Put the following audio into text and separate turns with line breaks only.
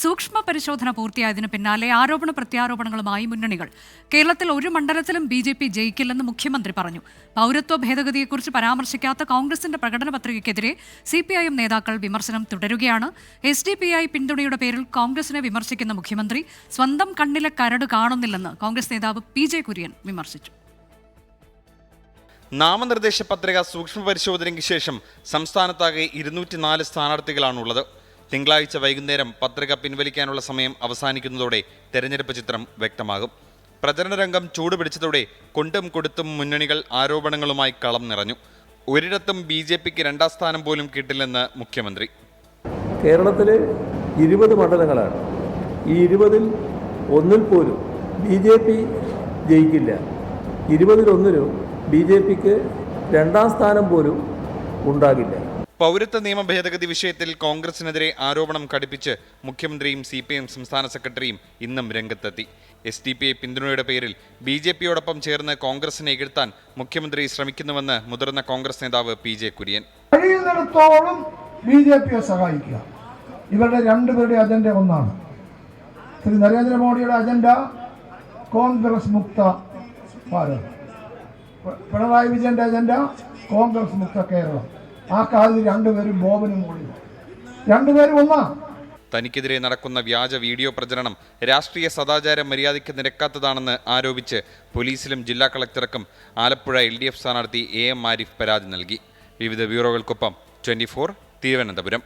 സൂക്ഷ്മ പരിശോധന പൂർത്തിയായതിനു പിന്നാലെ ആരോപണ പ്രത്യാരോപണങ്ങളുമായി മുന്നണികൾ. കേരളത്തിൽ ഒരു മണ്ഡലത്തിലും ബി ജെ പി ജയിക്കില്ലെന്ന് മുഖ്യമന്ത്രി പറഞ്ഞു. പൗരത്വ ഭേദഗതിയെക്കുറിച്ച് പരാമർശിക്കാത്ത കോൺഗ്രസിന്റെ പ്രകടന പത്രികയ്ക്കെതിരെ സി പി ഐ എം നേതാക്കൾ വിമർശനം തുടരുകയാണ്. എസ് ഡി പി ഐ പിന്തുണയുടെ പേരിൽ കോൺഗ്രസിനെ വിമർശിക്കുന്ന മുഖ്യമന്ത്രി സ്വന്തം കണ്ണിലെ കരട് കാണുന്നില്ലെന്ന് കോൺഗ്രസ് നേതാവ് പി ജെ കുര്യൻ വിമർശിച്ചു.
നാമനിർദ്ദേശ പത്രിക സൂക്ഷ്മ പരിശോധനയ്ക്ക് ശേഷം സംസ്ഥാനത്താകെ ഇരുന്നൂറ്റിനാല് സ്ഥാനാർത്ഥികളാണുള്ളത്. തിങ്കളാഴ്ച വൈകുന്നേരം പത്രിക പിൻവലിക്കാനുള്ള സമയം അവസാനിക്കുന്നതോടെ തെരഞ്ഞെടുപ്പ് ചിത്രം വ്യക്തമാകും. പ്രചരണ രംഗം ചൂടുപിടിച്ചതോടെ കൊണ്ടും കൊടുത്തും മുന്നണികൾ ആരോപണങ്ങളുമായി കളം നിറഞ്ഞു. ഒരിടത്തും ബി ജെ പിക്ക് രണ്ടാം സ്ഥാനം പോലും കിട്ടില്ലെന്ന് മുഖ്യമന്ത്രി.
കേരളത്തിൽ ഇരുപത് മണ്ഡലങ്ങളാണ്. ഈ ഇരുപതിൽ ഒന്നിൽ പോലും ബി ജെ പി ജയിക്കില്ല. ഇരുപതിലൊന്നിലും ബി ജെ പിക്ക് രണ്ടാം സ്ഥാനം പോലും ഉണ്ടാകില്ല.
പൗരത്വ നിയമ ഭേദഗതി വിഷയത്തിൽ കോൺഗ്രസിനെതിരെ ആരോപണം ഘടിപ്പിച്ച് മുഖ്യമന്ത്രിയും സി പി എം സംസ്ഥാന സെക്രട്ടറിയും ഇന്നും രംഗത്തെത്തി. എസ് ഡി പി ഐ പിന്തുണയുടെ പേരിൽ ബി ജെ പിയോടൊപ്പം ചേർന്ന് കോൺഗ്രസിനെ എതിർത്താൻ മുഖ്യമന്ത്രി ശ്രമിക്കുന്നുവെന്ന് മുതിർന്ന കോൺഗ്രസ് നേതാവ് പി ജെ കുര്യൻ.
കഴിയുന്നിടത്തോളം ബി ജെ പിയെ സഹായിക്കുക. ഇവരുടെ രണ്ടുപേരുടെ അജണ്ട ഒന്നാണ്. ശ്രീ നരേന്ദ്രമോദിയുടെ അജണ്ട കോൺഗ്രസ് മുക്ത ഭാരത്. പിണറായി വിജയന്റെ അജണ്ട കോൺഗ്രസ് മുക്ത കേരളം. ആ കാലിൽ രണ്ടുപേരും ബോബനും മോളിയും രണ്ടുപേരും ഒന്നാ.
തനിക്കെതിരെ നടക്കുന്ന വ്യാജ വീഡിയോ പ്രചരണം രാഷ്ട്രീയ സദാചാര മര്യാദയ്ക്ക് നിരക്കാത്തതാണെന്ന് ആരോപിച്ച് പോലീസിലും ജില്ലാ കളക്ടർക്കും ആലപ്പുഴ എൽ ഡി എഫ് സ്ഥാനാർത്ഥി എ എം ആരിഫ് പരാതി നൽകി. വിവിധ ബ്യൂറോകൾക്കൊപ്പം ട്വന്റി തിരുവനന്തപുരം.